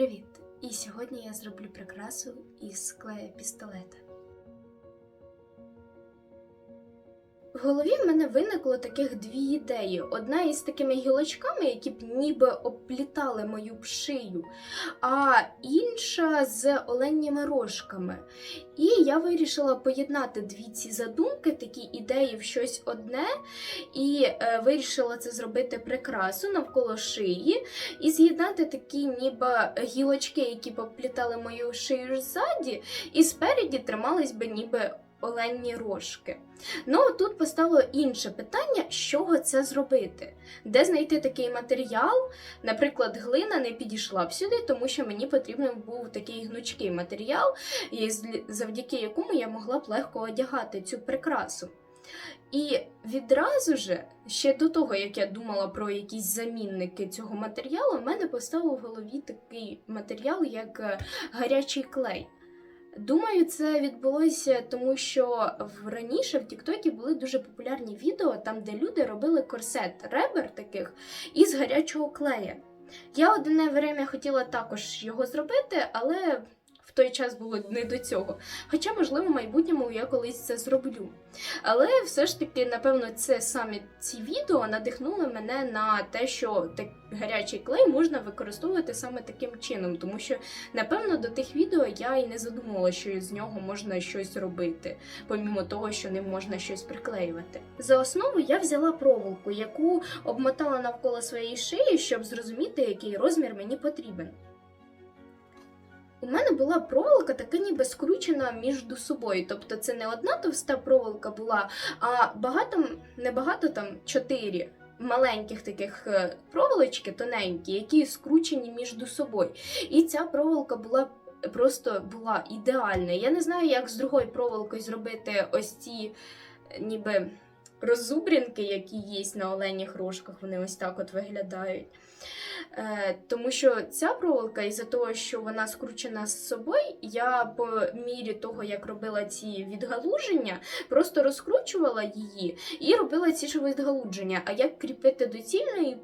Привіт! І сьогодні я зроблю прикрасу із клея пістолета. В голові в мене виникло таких дві ідеї: одна із такими гілочками, які б ніби оплітали мою шию, а інша з оленніми рожками. І я вирішила поєднати дві ці задумки, такі ідеї в щось одне, і е, вирішила це зробити прикрасу навколо шиї, і з'єднати такі ніби гілочки, які б поплітали мою шию ззаді, і спереді тримались би ніби оленні рожки. Ну тут постало інше питання, з чого це зробити, де знайти такий матеріал. Наприклад, глина не підійшла б сюди, тому що мені потрібен був такий гнучкий матеріал, завдяки якому я могла б легко одягати цю прикрасу. І відразу же, ще до того, як я думала про якісь замінники цього матеріалу, в мене постав у голові такий матеріал, як е, гарячий клей. Думаю, це відбулося тому, що в раніше в Тіктокі були дуже популярні відео, там, де люди робили корсет ребер таких із гарячого клея. Я одне время хотіла також його зробити, але той час було не до цього. Хоча, можливо, в майбутньому я колись це зроблю. Але все ж таки, напевно, це саме ці відео надихнули мене на те, що так гарячий клей можна використовувати саме таким чином, тому що Напевно, до тих відео я і не задумувала, що з нього можна щось робити, помімо того, що ним можна щось приклеювати. За основу я взяла проволоку, яку обмотала навколо своєї шиї, щоб зрозуміти, який розмір мені потрібен. У мене була проволока така ніби скручена між собою. Тобто це не одна товста проволока була, а багато, небагато там чотири маленьких таких е, проволочки тоненькі, які скручені між собою. І ця проволока була просто була ідеальна. Я не знаю, як з другою проволокою зробити ось ці е, ніби роззубрінки, які є на оленях рожках, вони ось так от виглядають. Е, тому що ця проволока, із-за того, що вона скручена з собою, я по мірі того, як робила ці відгалуження, просто розкручувала її і робила ці ж відгалудження. А як кріпити до цільної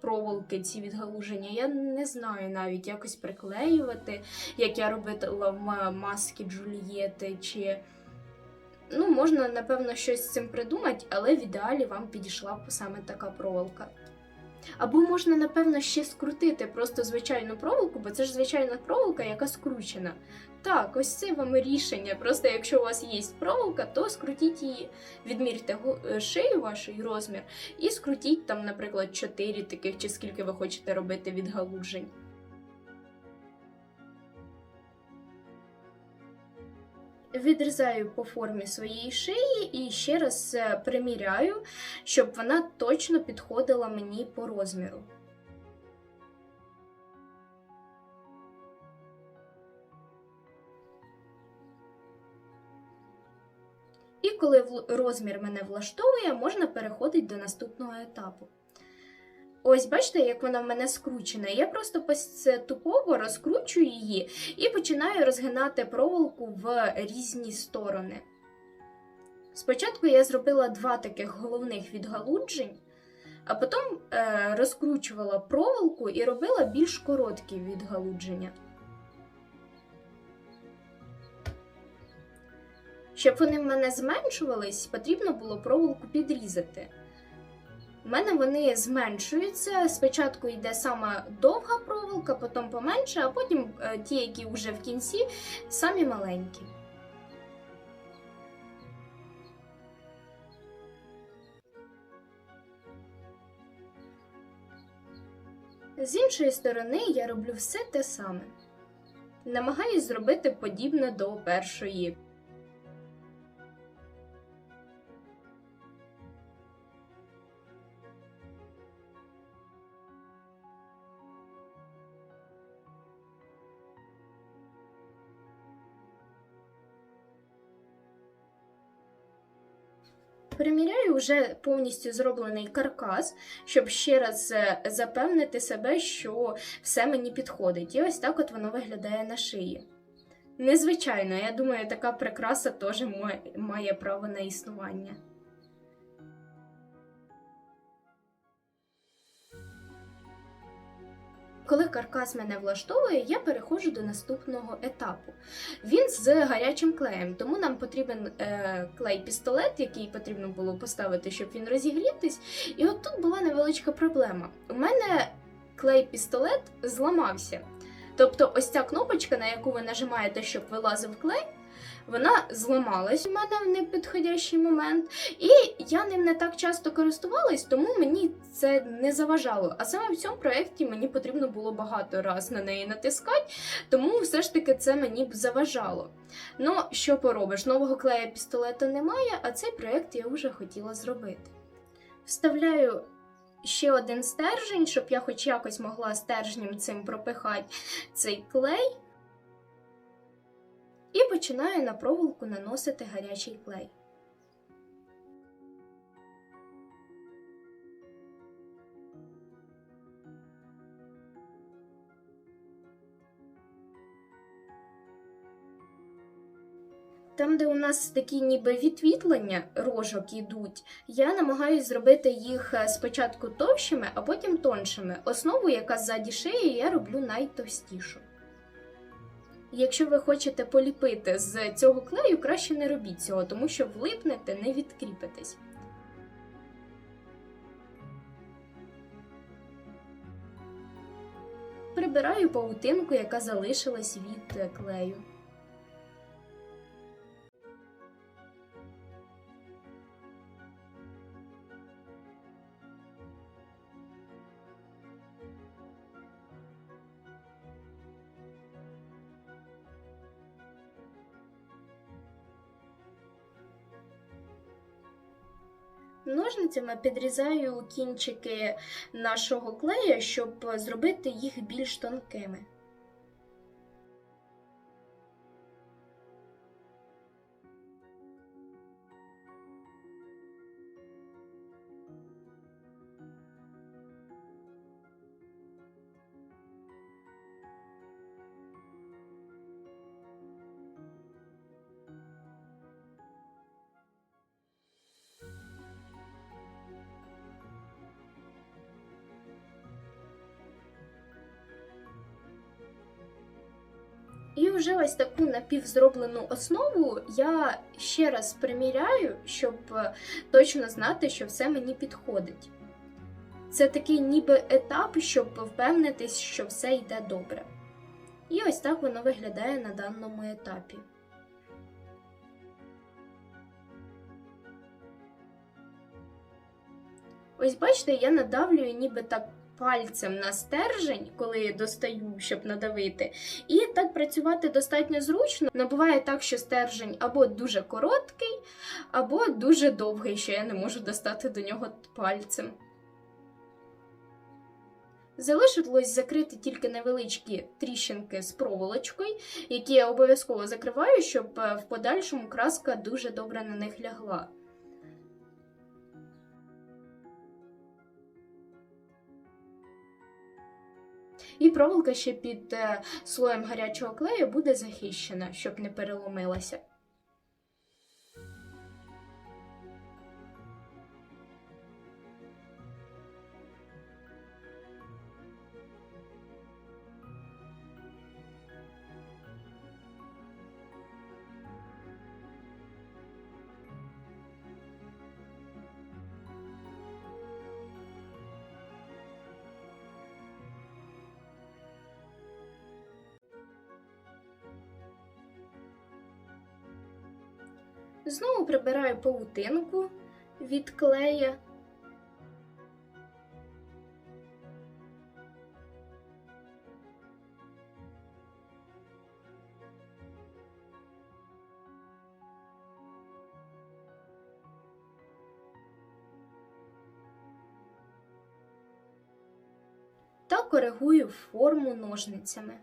проволоки ці відгалуження, я не знаю навіть якось приклеювати, як я робила в маски Джульєти, чи. Ну, можна, напевно, щось з цим придумати, але в ідеалі вам підійшла саме така проволока. Або можна, напевно, ще скрутити просто звичайну проволоку, бо це ж звичайна проволока, яка скручена. Так, ось це вам рішення. Просто якщо у вас є проволока, то скрутіть її, відмірте е, шию вашу розмір, і скрутіть там, наприклад, 4 таких, чи скільки ви хочете робити відгалуджень. Відрізаю по формі своєї шиї і ще раз е, приміряю, щоб вона точно підходила мені по розміру. І коли розмір мене влаштовує, можна переходити до наступного етапу. Ось бачите, як вона в мене скручена. Я просто поступово розкручую її і починаю розгинати проволоку в різні сторони. Спочатку я зробила два таких головних відгалуджень, а потім е, розкручувала проволоку і робила більш короткі відгалудження. Щоб вони в мене зменшувались, потрібно було проволоку підрізати. У мене вони зменшуються. Спочатку йде сама довга проволока, потім поменше, а потім е, ті, які вже в кінці, самі маленькі. З іншої сторони, я роблю все те саме. Намагаюсь зробити подібне до першої. Вже повністю зроблений каркас, щоб ще раз е, запевнити себе, що все мені підходить. І ось так от воно виглядає на шиї. Незвичайно, я думаю, така прикраса теж має право на існування. Коли каркас мене влаштовує, я переходжу до наступного етапу. Він з гарячим клеєм, тому нам потрібен е, клей-пістолет, який потрібно було поставити, щоб він розігрітись. І от тут була невеличка проблема. У мене клей-пістолет зламався. Тобто, ось ця кнопочка, на яку ви нажимаєте, щоб вилазив клей, вона зламалась у мене в непідходящий момент, і я ним не так часто користувалась, тому мені це не заважало. А саме в цьому проєкті мені потрібно було багато раз на неї натискати, тому все ж таки це мені б заважало. Ну, що поробиш, нового клея пістолета немає, а цей проєкт я вже хотіла зробити. Вставляю ще один стержень, щоб я хоч якось могла стержнем цим пропихати цей клей. І починаю на проволоку наносити гарячий клей. Там, де у нас такі ніби відвітлення рожок ідуть, я намагаюся зробити їх е, спочатку товщими, а потім тоншими. Основу, яка ззаді шиї, я роблю найтовстішу. Якщо ви хочете поліпити з цього клею, краще не робіть цього, тому що влипнете, не відкріпитесь. Прибираю паутинку, яка залишилась від е, клею. Ножницями підрізаю кінчики нашого клея, щоб зробити їх більш тонкими. І вже ось таку напівзроблену основу я ще раз приміряю, щоб е, точно знати, що все мені підходить. Це такий ніби етап, щоб впевнитись, що все йде добре. І ось так воно виглядає на даному етапі. Ось бачите, я надавлюю ніби так пальцем на стержень, коли достаю, щоб надавити. І так працювати достатньо зручно. Но буває так, що стержень або дуже короткий, або дуже довгий, що я не можу достати до нього пальцем. Залишилось закрити тільки невеличкі тріщинки з проволочкою, які я обов'язково закриваю, щоб е, в подальшому краска дуже добре на них лягла. І проволока ще під е, слоєм гарячого клею буде захищена, щоб не переломилася. Знову прибираю павутинку від клея. Коригую форму ножницями.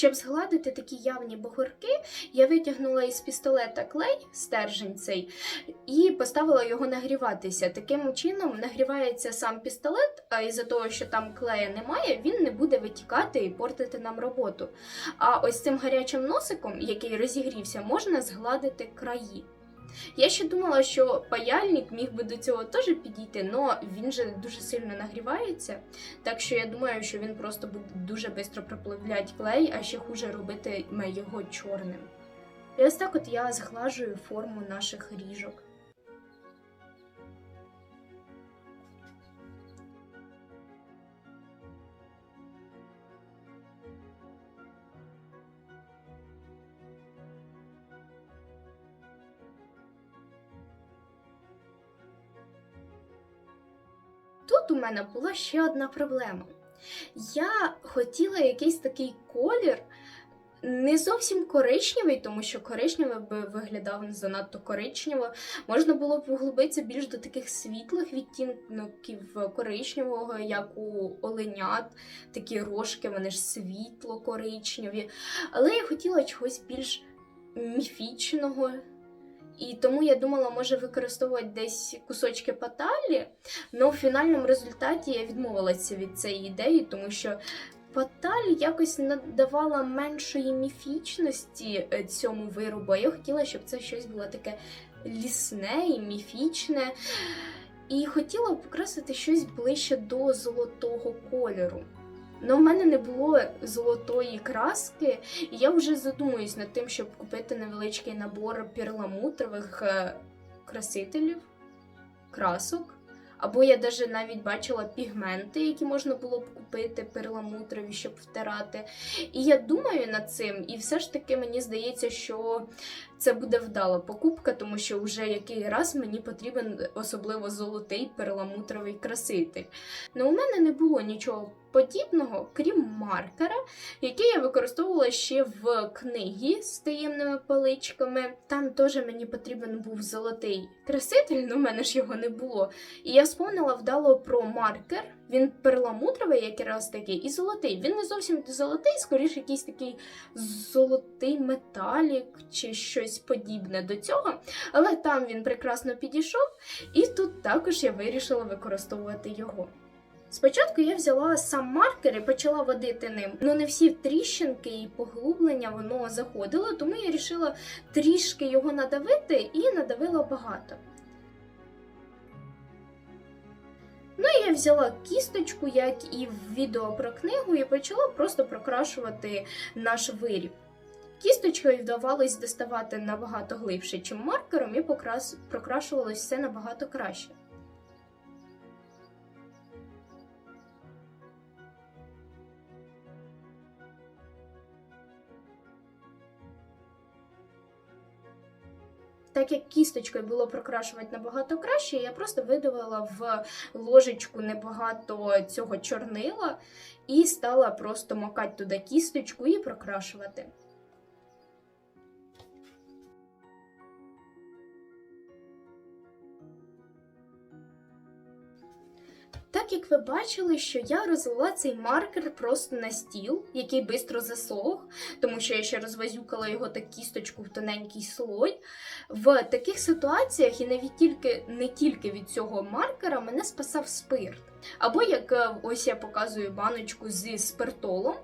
Щоб згладити такі явні бугорки, я витягнула із пістолета клей, стержень цей, і поставила його нагріватися. Таким чином нагрівається сам пістолет, а із-за того, що там клея немає, він не буде витікати і портити нам роботу. А ось цим гарячим носиком, який розігрівся, можна згладити краї. Я ще думала, що паяльник міг би до цього теж підійти, але він же дуже сильно нагрівається. Так що я думаю, що він просто буде дуже швидко проплавляти клей, а ще хуже робити його чорним. І ось так от я зглажую форму наших ріжок. Мене була ще одна проблема. Я хотіла якийсь такий колір, не зовсім коричневий, тому що коричневий би виглядав занадто коричнево. Можна було б углубитися більш до таких світлих відтінків коричневого, як у оленят, такі рожки, вони ж світло коричневі. Але я хотіла чогось більш міфічного. І тому я думала, може використовувати десь кусочки паталі, але в фінальному результаті я відмовилася від цієї ідеї, тому що паталь якось надавала меншої міфічності е, цьому виробу. Я хотіла, щоб це щось було таке лісне і міфічне. І хотіла покрасити щось ближче до золотого кольору. Ну, в мене не було золотої краски, і я вже задумуюсь над тим, щоб купити невеличкий набор перламутрових е, красителів, красок. Або я даже навіть бачила пігменти, які можна було б купити перламутрові, щоб втирати. І я думаю над цим, і все ж таки мені здається, що це буде вдала покупка, тому що вже який раз мені потрібен особливо золотий перламутровий краситель. Ну, у мене не було нічого подібного, крім маркера, який я використовувала ще в книгі з таємними паличками. Там теж мені потрібен був золотий краситель, але в мене ж його не було. І я вспомнила вдало про маркер. Він перламутровий, якраз такий, і золотий. Він не зовсім золотий, скоріше якийсь такий золотий металік чи щось подібне до цього. Але там він прекрасно підійшов, і тут також я вирішила використовувати його. Спочатку я взяла сам маркер і почала водити ним. Ну не всі тріщинки і поглублення воно заходило, тому я вирішила трішки його надавити і надавила багато. Ну і я взяла кісточку, як і в відео про книгу, і почала просто прокрашувати наш виріб. Кісточкою вдавалось доставати набагато глибше, чим маркером, і покрас... прокрашувалось все набагато краще. Так як кісточкою було прокрашувати набагато краще, я просто видавила в ложечку небагато цього чорнила і стала просто макати туди кісточку і прокрашувати. Так як ви бачили, що я розлила цей маркер просто на стіл, який швидко засох, тому що я ще розвазюкала його та кісточку в тоненький слой. В таких ситуаціях і навіть тільки не тільки від цього маркера мене спасав спирт. Або як е, ось я показую баночку зі спиртолом,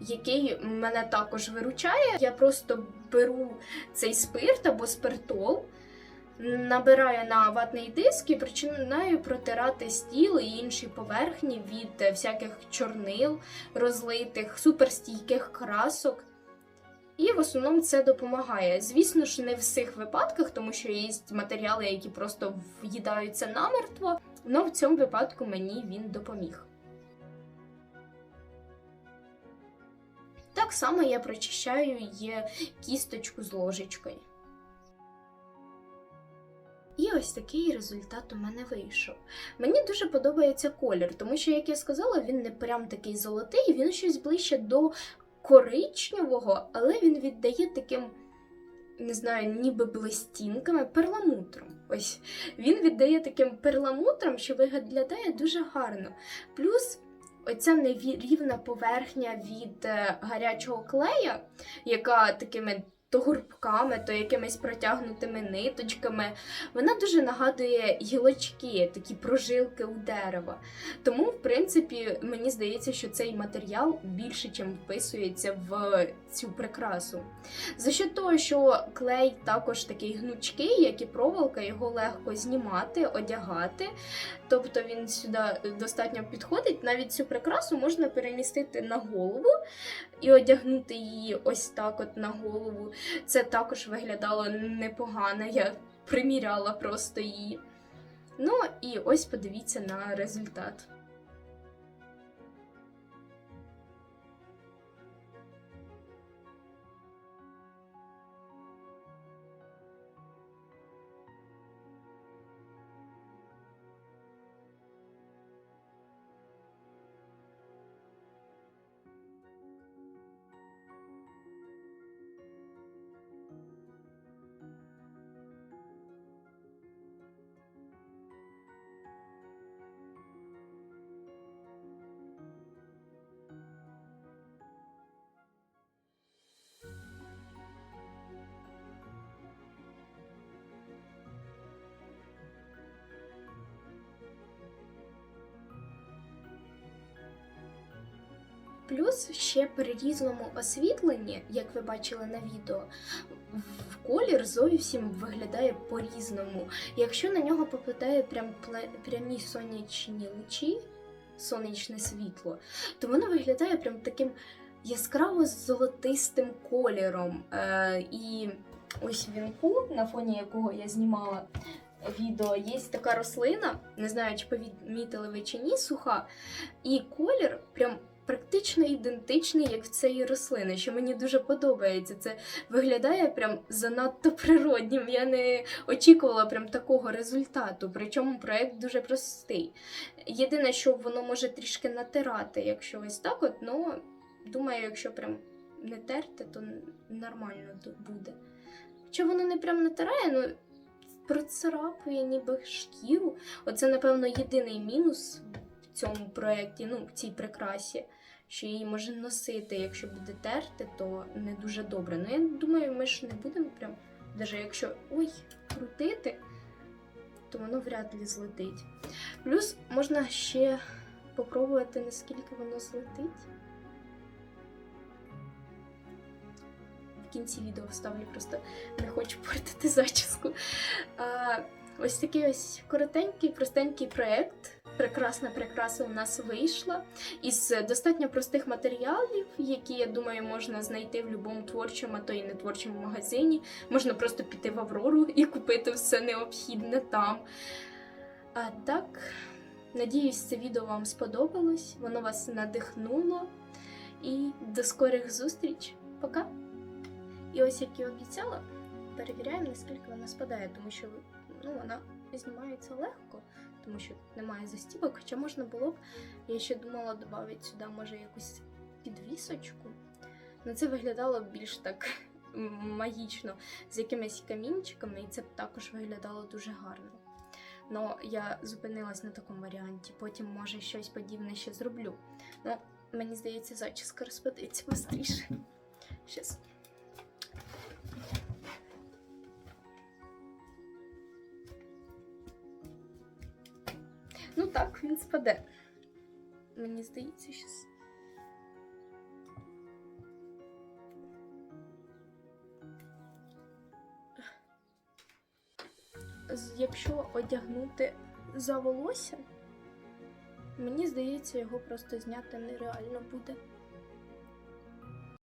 який мене також виручає. Я просто беру цей спирт або спиртол набираю на ватний диск і починаю протирати стіл і інші поверхні від всяких чорнил, розлитих, суперстійких красок. І в основному це допомагає. Звісно ж, не в всіх випадках, тому що є матеріали, які просто в'їдаються намертво, але в цьому випадку мені він допоміг. Так само я прочищаю і кісточку з ложечкою. І ось такий результат у мене вийшов. Мені дуже подобається колір, тому що, як я сказала, він не прям такий золотий, він щось ближче до коричневого, але він віддає таким, не знаю, ніби блистінками, перламутром. Ось він віддає таким перламутром, що виглядає дуже гарно. Плюс. Оця нерівна поверхня від е, гарячого клея, яка такими то гурбками, то якимись протягнутими ниточками. Вона дуже нагадує гілочки, такі прожилки у дерева. Тому, в принципі, мені здається, що цей матеріал більше чим вписується в цю прикрасу. За що того, що клей також такий гнучкий, як і проволока, його легко знімати, одягати. Тобто він сюди достатньо підходить. Навіть цю прикрасу можна перемістити на голову і одягнути її ось так, от на голову. Це також виглядало непогано. Я приміряла просто її. Ну і ось подивіться на результат. Плюс ще при різному освітленні, як ви бачили на відео, в колір зовсім виглядає по-різному. Якщо на нього попадає прям прямі сонячні лучі, сонячне світло, то воно виглядає прям таким яскраво золотистим кольором. Е, і ось вінку, на фоні якого я знімала відео, є така рослина, не знаю, чи помітили ви чи ні, суха, і колір прям практично ідентичний, як в цієї рослини, що мені дуже подобається. Це виглядає прям занадто природнім. Я не очікувала прям такого результату. Причому проект дуже простий. Єдине, що воно може трішки натирати, якщо ось так, от, ну думаю, якщо прям не терти, то нормально буде. Хоча воно не прям натирає, ну процарапує ніби шкіру. Оце, напевно, єдиний мінус в цьому проєкті, ну, в цій прикрасі, що її може носити, якщо буде терти, то не дуже добре. Ну, я думаю, ми ж не будемо прям, навіть якщо ой, крутити, то воно вряд ли злетить. Плюс можна ще попробувати, наскільки воно злетить. В кінці відео вставлю, просто не хочу портити зачіску. А, ось такий ось коротенький, простенький проєкт. Прекрасна прикраса у нас вийшла із достатньо простих матеріалів, які, я думаю, можна знайти в будь-якому творчому, а то і не творчому магазині. Можна просто піти в Аврору і купити все необхідне там. А так, надіюсь, це відео вам сподобалось, воно вас надихнуло. І до скорих зустріч. Пока! І ось як і обіцяла, перевіряємо, наскільки вона спадає, тому що ну, вона знімається легко, тому що немає застібок. Хоча можна було б, я ще думала додати сюди, може, якусь підвісочку. Ну, це виглядало більш так магічно, з якимись камінчиками, і це б також виглядало дуже гарно. Ну, я зупинилась на такому варіанті, потім, може, щось подібне ще зроблю. Ну, мені здається, зачіска розпадеться швидше. Щас. Так, він спаде. Мені здається, щас. Якщо одягнути за волосся, мені здається, його просто зняти нереально буде.